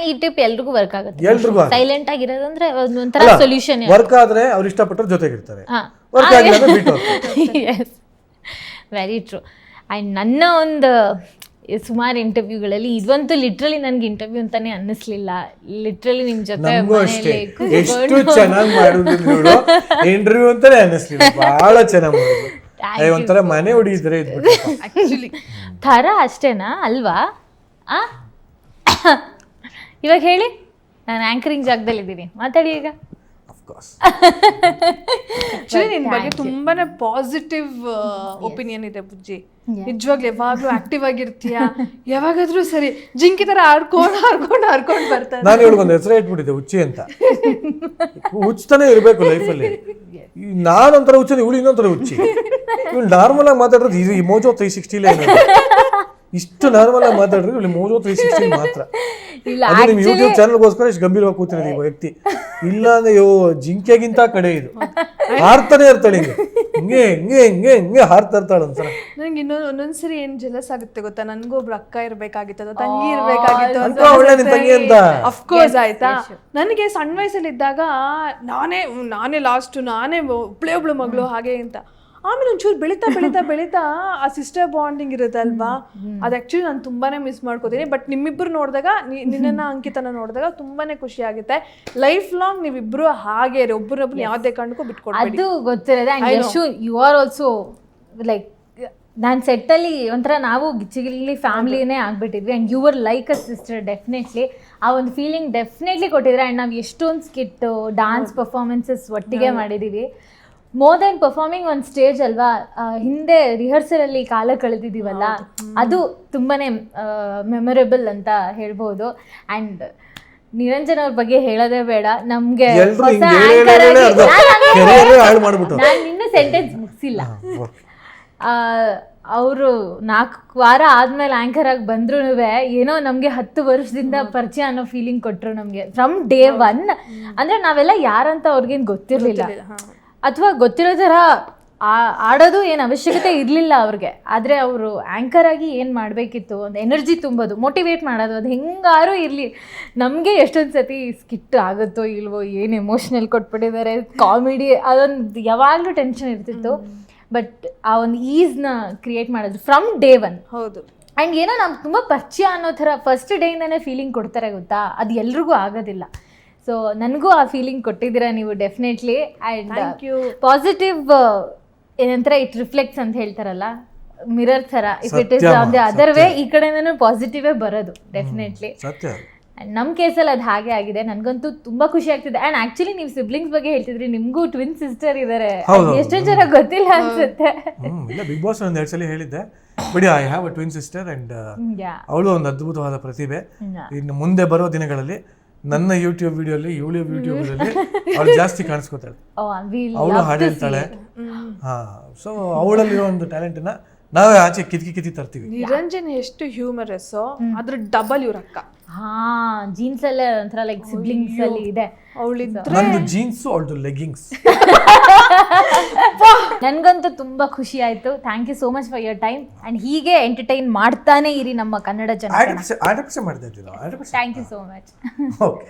ಈ ಟಿಪ್ ಎಲ್ರಿಗೂ ವರ್ಕ್ ಆಗುತ್ತೆ. ಎಲ್ರಿಗೂ ಸೈಲೆಂಟ್ ಆಗಿರೋದಂದ್ರೆ ಒಂಥರ ಸೊಲ್ಯೂಷನ್ ವರ್ಕ್ ಆದರೆ ಅವ್ರು ಇಷ್ಟಪಟ್ಟರು ಜೊತೆಗಿರ್ತಾರೆ. ವರ್ಕ್ ಆಗಿಲ್ಲ ಬಿಟ್ಟು ವೆರಿ ಟ್ರೂ ಆ್ಯಂಡ್ ನನ್ನ ಒಂದು ಸುಮಾರು ಇಂಟರ್ವ್ಯೂಗಳಲ್ಲಿ ಇದಂತೂ ಲಿಟ್ರಲಿ ನನಗೆ ಇಂಟರ್ವ್ಯೂ ಅಂತಾನೆ ಅನ್ನಿಸ್ಲಿಲ್ಲ. ಲಿಟ್ರಲಿ ನಿಮ್ ಜೊತೆ ನಮಗೂ ಅಷ್ಟೇ. ಎಷ್ಟು ಚೆನ್ನಾಗಿ ಮಾಡಿದ್ರು ನೋಡು. ಇಂಟರ್ವ್ಯೂ ಅಂತಾನೆ ಅನ್ನಿಸ್ಲಿಲ್ಲ. ಬಹಳ ಚೆನ್ನಾಗಿ ಮಾಡಿದ್ರು. ಅಯ್ಯ, ಒಂಥರ ಮನೆ ಹೊಡಿದ್ರೆ ಇದ್ಬಿಟ್ಟು. ಆಕ್ಚುಲಿ ಥರ ಅಷ್ಟೇನಾ? ಅಲ್ವಾ? ಆ? ಇವಾಗ ಹೇಳಿ. ನಾನು ಆ್ಯಂಕರಿಂಗ್ ಜಾಗದಲ್ಲಿದ್ದೀನಿ. ಮಾತಾಡಿ ಈಗ. ಆಕ್ಚುಲಿ ನಿನ್ ಬಗ್ಗೆ ತುಂಬಾನೇ ಪಾಸಿಟಿವ್ ಒಪಿನಿಯನ್ ಇದೆ ಬುಜ್ಜಿ. ನಿಜವಾಗ್ಲೂ ಯಾವಾಗ್ಲೂ ಆಕ್ಟಿವ್ ಆಗಿರ್ತೀಯ. ಯಾವಾಗಾದ್ರೂ ಸರಿ ಜಿಂಕಿ ತರ ಆಡ್ಕೊಂಡು ಆಡ್ಕೊಂಡು ಆಡ್ಕೊಂಡು ಬರ್ತಾರೆ ನಾನು ಇವಳಿಗೊಂದು ಹೆಸರು ಇಟ್ಬಿಟ್ಟಿದ್ದೆ ಹುಚ್ಚಿ ಅಂತ. ಹುಚ್ಚತಾನೆ ಇರಬೇಕು ಲೈಫಲ್ಲಿ ನಾನೊಂಥರ ಹುಚ್ಚಿ ಇವಳು ಇನ್ನೊಂಥರ ಹುಚ್ಚಿ. ಇವಳು ನಾರ್ಮಲ್ ಆಗಿ ಮಾತಾಡೋದು ಇದು ಈ ಮೋಜೋ ತ್ರೀ ಸಿಕ್ಸ್ಟಿಲೇ ಇಷ್ಟು ನಾರ್ಮಲ್ ಆಗಿ ಮಾತಾಡಿದ್ರೆ ಇಲ್ಲಿ ಮೋಜೋ ತ್ರೀ ಸಿಕ್ಸ್ಟಿ ಮಾತ್ರ. ಇಲ್ಲ ಅದು ನಿಮ್ಮ ಯೂಟ್ಯೂಬ್ ಚಾನಲ್ಗೋಸ್ಕರ ಇಷ್ಟು ಗಂಭೀರವಾಗಿ ಕೂತಿರೋದು ನೀವು ವ್ಯಕ್ತಿ. ಇಲ್ಲ ಅಂದ್ರೆ ಯೋ ಜಿಂಕೆಗಿಂತ ಕಡೆ ಇದು. ಹಾರ್ತಾನೆ ಇರ್ತಾಳೆ ಹಿಂಗೆ. ಹಿಂಗೆ ಹಿಂಗೆ ಹಿಂಗೆ ಹಿಂಗೆ ಹಾರ್ತಾ ಇರ್ತಾಳೆ ಅಂತ ನಂಗೆ ಇನ್ನೊಂದು ಒಂದೊಂದ್ಸರಿ ಏನ್ ಜಲಸ್ ಆಗುತ್ತೆ ಗೊತ್ತಾ? ನನ್ಗೂ ಒಬ್ರು ಅಕ್ಕ ಇರ್ಬೇಕಾಗಿತ್ತು ಅಥವಾ ತಂಗಿ ಇರ್ಬೇಕಾಗಿತ್ತು ಅಂತ ಒಳ್ಳೆ ನಿನ್ ತಂಗಿ ಅಂತ. ಅಫ್ಕೋರ್ಸ್ ಆಯ್ತಾ? ನನಗೆ ಸಣ್ಣ ವಯಸ್ಸಲ್ಲಿ ಇದ್ದಾಗ ನಾನೇ ನಾನೇ ಲಾಸ್ಟ್ ನಾನೇ ಒಬ್ಳೆ ಒಬ್ಳು ಮಗಳು ಹಾಗೆ ಅಂತ. ಆಮೇಲೆ ಒಂಚೂರು ಬೆಳೀತಾ ಬೆಳೀತಾ ಬೆಳೀತಾ ಆ ಸಿಸ್ಟರ್ ಬಾಂಡಿಂಗ್ ಇರುತ್ತಲ್ವಾ ಅದು ಆ್ಯಕ್ಚುಲಿ ನಾನು ತುಂಬಾನೇ ಮಿಸ್ ಮಾಡ್ಕೋತೀನಿ. ಬಟ್ ನಿಮ್ಮಿಬ್ಬರು ನೋಡಿದಾಗ ನಿನ್ನ ಅಂಕಿತನ ನೋಡಿದಾಗ ತುಂಬಾನೇ ಖುಷಿ ಆಗುತ್ತೆ. ಲೈಫ್ ಲಾಂಗ್ ನೀವಿಬ್ಬರು ಹಾಗೆ ಇರಿ. ಒಬ್ಬರೊಬ್ಬರು ಯಾವುದೇ ಕಾರಣಕ್ಕೂ ಬಿಟ್ಕೊಡ್ಬೇಡಿ. ಅದು ಗೊತ್ತಿರೋದೆ. And Yashu you are also like ನಾನು ಸೆಟ್ಟಲ್ಲಿ ಒಂಥರ ನಾವು ಗಿಚ್ಚಿಗಿಲಿ ಫ್ಯಾಮಿಲಿನೇ ಆಗಿಬಿಟ್ಟಿದ್ವಿ. And you are like a sister definitely ಆ ಒಂದು ಫೀಲಿಂಗ್ ಡೆಫಿನೆಟ್ಲಿ ಕೊಟ್ಟಿದ್ರೆ ಆ್ಯಂಡ್ ನಾವು ಎಷ್ಟೊಂದು ಸ್ಕಿಟ್ಟು ಡಾನ್ಸ್ ಪರ್ಫಾರ್ಮೆನ್ಸಸ್ ಒಟ್ಟಿಗೆ ಮಾಡಿದ್ದೀವಿ. More then performing on stage ಅಲ್ವಾ ಹಿಂದೆ ರಿಹರ್ಸಲ್ ಅಲ್ಲಿ ಕಾಲ ಕಳೆದಿದ್ದೀವಲ್ಲ ಅದು ತುಂಬಾನೇ ಮೆಮೊರೇಬಲ್ ಅಂತ ಹೇಳ್ಬೋದು. ಅಂಡ್ ನಿರಂಜನ್ ಅವ್ರ ಬಗ್ಗೆ ಹೇಳೋದೇ ಬೇಡ. ನಮ್ಗೆ ಎಲ್ರು ಹೊಸ ಹಿಂಗೆ ಹೇಳಿ anchor ಹೇಳಿ ಆಗಿ- ಅರ್ಧ ನಾನ್ ಹಂಗೆ ಕೆರಿಯರೇ ಹಾಳು ಮಾಡ್ಬಿಟ್ಟು. ನಾನು ಇನ್ನೂ ಸೆಂಟೆನ್ಸ್ ಮುಗಿಸಿಲ್ಲ. ಅವರು ನಾಲ್ಕು ವಾರ ಆದ್ಮೇಲೆ ಆಂಕರ್ ಆಗಿ ಬಂದ್ರು ಏನೋ ನಮಗೆ ಹತ್ತು ವರ್ಷದಿಂದ ಪರಿಚಯ ಅನ್ನೋ ಫೀಲಿಂಗ್ ಕೊಟ್ಟರು ನಮಗೆ. ಫ್ರಮ್ ಡೇ ಒನ್ ಅಂದ್ರೆ ನಾವೆಲ್ಲ ಯಾರಂತ ಅವ್ರಿಗೇನು ಗೊತ್ತಿರಲಿಲ್ಲ. ಅಥವಾ ಗೊತ್ತಿರೋ ಥರ ಆ- ಆಡೋದು ಏನು ಅವಶ್ಯಕತೆ ಇರಲಿಲ್ಲ ಅವ್ರಿಗೆ. ಆದರೆ ಅವರು ಆ್ಯಂಕರ್ ಆಗಿ ಏನು ಮಾಡಬೇಕಿತ್ತು ಒಂದು ಎನರ್ಜಿ ತುಂಬೋದು ಮೋಟಿವೇಟ್ ಮಾಡೋದು ಅದು ಹೆಂಗಾರು ಇರಲಿ. ನಮಗೆ ಎಷ್ಟೊಂದು ಸತಿ ಸ್ಕಿಟ್ ಆಗುತ್ತೋ ಇಲ್ವೋ ಏನು ಎಮೋಷ್ನಲ್ ಕೊಟ್ಬಿಟ್ಟಿದ್ದಾರೆ ಕಾಮಿಡಿ ಅದೊಂದು ಯಾವಾಗಲೂ ಟೆನ್ಷನ್ ಇರ್ತಿತ್ತು. ಬಟ್ ಆ ಒಂದು ಈಸ್ನ ಕ್ರಿಯೇಟ್ ಮಾಡೋದು ಫ್ರಮ್ ಡೇ ಒನ್ ಹೌದು. ಆ್ಯಂಡ್ ಏನೋ ನಮ್ಗೆ ತುಂಬ ಪರಿಚಯ ಅನ್ನೋ ಥರ ಫಸ್ಟ್ ಡೇಯಿಂದನೇ ಫೀಲಿಂಗ್ ಕೊಡ್ತಾರೆ ಗೊತ್ತಾ? ಅದು ಎಲ್ರಿಗೂ ಆಗೋದಿಲ್ಲ. ಸೊ ನನಗೂ ಆ ಫೀಲಿಂಗ್ ಕೊಟ್ಟಿದ್ದೀರಾ ನೀವು definitely and thank you positive ಏನಂತಾರೆ ಇಟ್ ರಿಫ್ಲೆಕ್ಟ್ಸ್ ಅಂತ ಹೇಳ್ತಾರಲ್ಲ ಮಿರರ್ ಥರ. If it is on the other way ಈ ಕಡೆಯಿಂದನೂ ಪಾಸಿಟಿವೇ ಬರೋದು ಡೆಫಿನೆಟ್ಲಿ ಸತ್ಯ. ನಮ್ಮ ಕೇಸಲ್ಲಿ ಅದು ಹಾಗೆ ಆಗಿದೆ. ನನಗಂತೂ ತುಂಬಾ ಖುಷಿ ಆಗ್ತಿದೆ. ಆ್ಯಂಡ್ ಆ್ಯಕ್ಚುಲಿ ನೀವು ಸಿಬ್ಲಿಂಗ್ಸ್ ಬಗ್ಗೆ ಹೇಳ್ತಿದ್ರಿ ನಿಮಗೂ ಟ್ವಿನ್ ಸಿಸ್ಟರ್ ಇದ್ದಾರೆ. ಎಷ್ಟೊಂದು ಜನ ಗೊತ್ತಿಲ್ಲ ಅನ್ಸುತ್ತೆ. ಇಲ್ಲ ಬಿಗ್ ಬಾಸ್ ಒಂದು ಎರಡು ಸಲ ಹೇಳಿದ್ದೆ. ಬಿಡಿ I have a twin sister and yeah ಅವಳು ಒಂದು ಅದ್ಭುತವಾದ ಪ್ರತಿಭೆ. ಇನ್ನು ಮುಂದೆ ಬರೋ ದಿನಗಳಲ್ಲಿ ನನ್ನ ಯೂಟ್ಯೂಬ್ ವಿಡಿಯೋಲಿ ಇವಳು ಯೂಟ್ಯೂಬಲ್ಲಿ ಅವಳು ಜಾಸ್ತಿ ಕಾಣಿಸ್ಕೋತಾಳೆ. ಅವಳು ಹಾಡು ಹೇಳ್ತಾಳೆ. ಹಾ ಸೊ ಅವಳಲ್ಲಿರೋ ಒಂದು ಟ್ಯಾಲೆಂಟನ್ನ ನಾವೇ ಆಚೆ ಕಿತ್ಕಿ ಕಿತ್ತಿ ತರ್ತೀವಿ. ನಿರಂಜನ್ ಎಷ್ಟು ಹ್ಯೂಮರಸ್ ಅದ್ರ ಡಬಲ್ ಇವ್ರ ಅಕ್ಕ. ಹಾ ಜೀನ್ಸ್ ಅಲ್ಲೇ ಒಂಥರ ಲೈಕ್ ಸಿಬ್ಲಿಂಗ್ಸ್ ಅಲ್ಲಿ ಇದೆ. ಅವಳಿದ್ರೆ ನಂದು ಜೀನ್ಸ್ ಅವಳದು ಲೆಗ್ಗಿಂಗ್ಸ್ ನನ್ಗಂತೂ ತುಂಬಾ ಖುಷಿ ಆಯ್ತು. Thank you so much for your time and ಹೀಗೆ ಎಂಟರ್ಟೈನ್ ಮಾಡ್ತಾನೆ ಇರಿ ನಮ್ಮ ಕನ್ನಡ ಜನ thank you so much okay